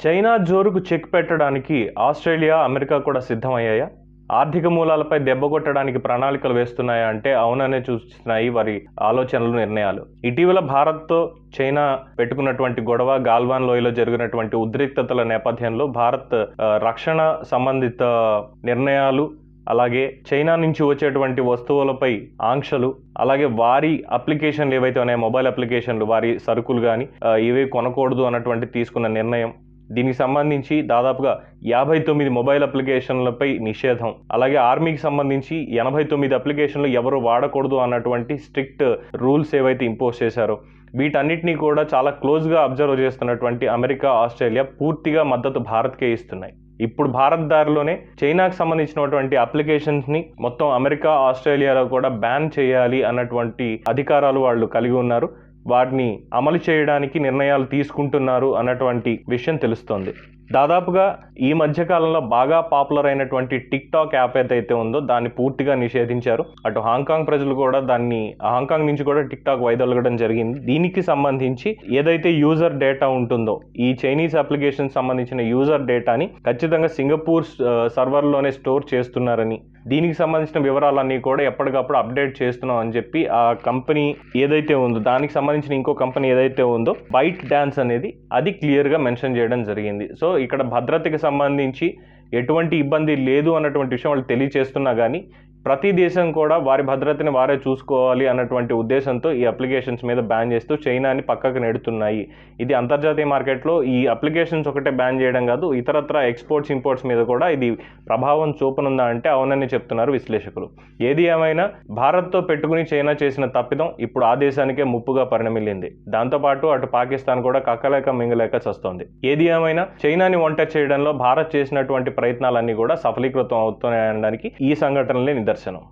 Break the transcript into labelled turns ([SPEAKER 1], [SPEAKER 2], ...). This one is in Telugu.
[SPEAKER 1] చైనా జోరుకు చెక్ పెట్టడానికి ఆస్ట్రేలియా అమెరికా కూడా సిద్ధమయ్యాయా? ఆర్థిక మూలాలపై దెబ్బ కొట్టడానికి ప్రణాళికలు వేస్తున్నాయా అంటే అవుననే చూస్తున్నాయి వారి ఆలోచనలు నిర్ణయాలు. ఇటీవల భారత్తో చైనా పెట్టుకున్నటువంటి గొడవ గాల్వాన్ లోయలో జరిగినటువంటి ఉద్రిక్తతల నేపథ్యంలో భారత్ రక్షణ సంబంధిత నిర్ణయాలు అలాగే చైనా నుంచి వచ్చేటువంటి వస్తువులపై ఆంక్షలు అలాగే వారి అప్లికేషన్లు ఏవైతే ఉన్నాయో మొబైల్ అప్లికేషన్లు వారి సరుకులు కానీ ఇవి కొనకూడదు అన్నటువంటి తీసుకున్న నిర్ణయం. దీనికి సంబంధించి దాదాపుగా యాభై తొమ్మిది మొబైల్ అప్లికేషన్లపై నిషేధం. అలాగే ఆర్మీకి సంబంధించి ఎనభై తొమ్మిది అప్లికేషన్లు ఎవరు వాడకూడదు అన్నటువంటి స్ట్రిక్ట్ రూల్స్ ఏవైతే ఇంపోజ్ చేశారో వీటన్నిటినీ కూడా చాలా క్లోజ్గా అబ్జర్వ్ చేస్తున్నటువంటి అమెరికా ఆస్ట్రేలియా పూర్తిగా మద్దతు భారత్కే ఇస్తున్నాయి. ఇప్పుడు భారత్ దారిలోనే చైనాకు సంబంధించినటువంటి అప్లికేషన్స్ని మొత్తం అమెరికా ఆస్ట్రేలియాలో కూడా బ్యాన్ చేయాలి అన్నటువంటి అధికారాలు వాళ్ళు కలిగి ఉన్నారు. వాటిని అమలు చేయడానికి నిర్ణయాలు తీసుకుంటున్నారు అన్నటువంటి విషయం తెలుస్తోంది. దాదాపుగా ఈ మధ్యకాలంలో బాగా పాపులర్ అయినటువంటి టిక్ టాక్ యాప్ ఏదైతే ఉందో దాన్ని పూర్తిగా నిషేధించారు. అటు హాంకాంగ్ ప్రజలు కూడా దాన్ని హాంకాంగ్ నుంచి కూడా టిక్ టాక్ వైదొలగడం జరిగింది. దీనికి సంబంధించి ఏదైతే యూజర్ డేటా ఉంటుందో ఈ చైనీస్ అప్లికేషన్ సంబంధించిన యూజర్ డేటాని ఖచ్చితంగా సింగపూర్ సర్వర్లోనే స్టోర్ చేస్తున్నారని దీనికి సంబంధించిన వివరాలన్నీ కూడా ఎప్పటికప్పుడు అప్డేట్ చేస్తున్నాం అని చెప్పి ఆ కంపెనీ ఏదైతే ఉందో దానికి సంబంధించిన ఇంకో కంపెనీ ఏదైతే ఉందో బైట్ డాన్స్ అనేది అది క్లియర్గా మెన్షన్ చేయడం జరిగింది. సో ఇక్కడ భద్రతకి సంబంధించి ఎటువంటి ఇబ్బంది లేదు అన్నటువంటి విషయం వాళ్ళు తెలియచేస్తున్నా కానీ ప్రతి దేశం కూడా వారి భద్రతని వారే చూసుకోవాలి అన్నటువంటి ఉద్దేశంతో ఈ అప్లికేషన్స్ మీద బ్యాన్ చేస్తూ చైనాని పక్కకు నెడుతున్నాయి. ఇది అంతర్జాతీయ మార్కెట్లో ఈ అప్లికేషన్స్ ఒకటే బ్యాన్ చేయడం కాదు ఇతరత్ర ఎక్స్పోర్ట్స్ ఇంపోర్ట్స్ మీద కూడా ఇది ప్రభావం చూపనుందా అంటే అవునని చెప్తున్నారు విశ్లేషకులు. ఏది ఏమైనా భారత్తో పెట్టుకుని చైనా చేసిన తప్పిదం ఇప్పుడు ఆ దేశానికే ముప్పుగా పరిణమిల్లింది. దాంతోపాటు అటు పాకిస్తాన్ కూడా కక్కలేక మింగలేక చస్తోంది. ఏది ఏమైనా చైనాని వంట చేయడంలో భారత్ చేసినటువంటి ప్రయత్నాలన్నీ కూడా సఫలీకృతం అవుతున్నాయనడానికి ఈ సంఘటనలే నిదర్శనం. దర్శనం